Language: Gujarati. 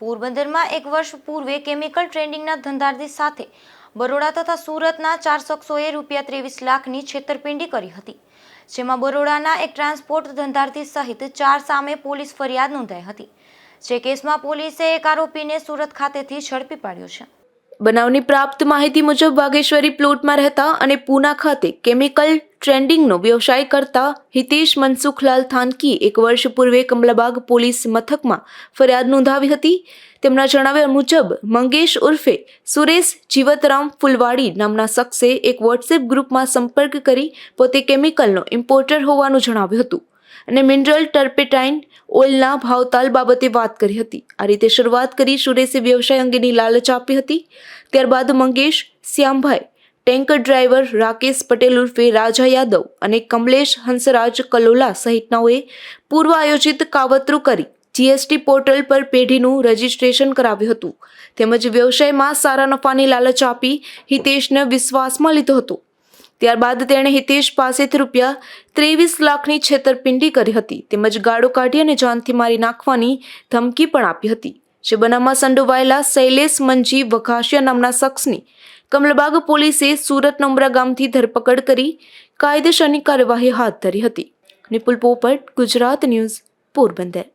પોરબંદરમાં એક વર્ષ પૂર્વે કેમિકલ ટ્રેડિંગના ધંધાર્થી સાથે બરોડા તથા સુરતના ચાર શખ્સોએ રૂપિયા ત્રેવીસ લાખની છેતરપિંડી કરી હતી, જેમાં બરોડાના એક ટ્રાન્સપોર્ટ ધંધાર્થી સહિત ચાર સામે પોલીસ ફરિયાદ નોંધાઈ હતી. જે કેસમાં પોલીસે એક આરોપીને સુરત ખાતેથી ઝડપી પાડ્યો છે. બનાવની પ્રાપ્ત માહિતી મુજબ વાઘેશ્વરી પ્લોટમાં રહેતા અને પૂના ખાતે કેમિકલ ટ્રેન્ડિંગનો વ્યવસાય કરતા હિતેશ મનસુખલાલ થાનકી એક વર્ષ પૂર્વે કમલાબાગ પોલીસ મથકમાં ફરિયાદ નોંધાવી હતી. તેમના જણાવ્યા મુજબ, મંગેશ ઉર્ફે સુરેશ જીવતરામ ફુલવાડી નામના શખ્સે એક વોટ્સએપ ગ્રુપમાં સંપર્ક કરી પોતે કેમિકલનો ઇમ્પોર્ટર હોવાનું જણાવ્યું હતું. અને મિનરલ ટર્પેટાઇન ઓઇલના ભાવતાલ બાબતે વાત કરી હતી. આ રીતે શરૂઆત કરી સુરેશે વ્યવસાય અંગેની લાલચ આપી હતી. ત્યારબાદ મંગેશ શ્યામભાઈ, ટેન્કર ડ્રાઈવર રાકેશ પટેલ ઉર્ફે રાજા યાદવ અને કમલેશ હંસરાજ કલોલા સહિતનાઓએ પૂર્વ આયોજિત કાવતરું કરી જીએસટી પોર્ટલ પર પેઢીનું રજીસ્ટ્રેશન કરાવ્યું હતું. તેમજ વ્યવસાયમાં સારા નફાની લાલચ આપી હિતેશને વિશ્વાસમાં લીધો હતો. ત્યારબાદ તેણે હિતેશ પાસેથી રૂપિયા ત્રેવીસ લાખની છેતરપિંડી કરી હતી. તેમજ ગાળો કાઢી અને જાનથી મારી નાખવાની ધમકી પણ આપી હતી. જે બનાવમાં સંડોવાયેલા શૈલેષ મંજી વઘાસિયા નામના શખ્સની કમલબાગ પોલીસે સુરત નંબરા ગામથી ધરપકડ કરી કાયદેસરની કાર્યવાહી હાથ ધરી હતી. નિપુલ પોપટ, ગુજરાત ન્યૂઝ, પોરબંદર.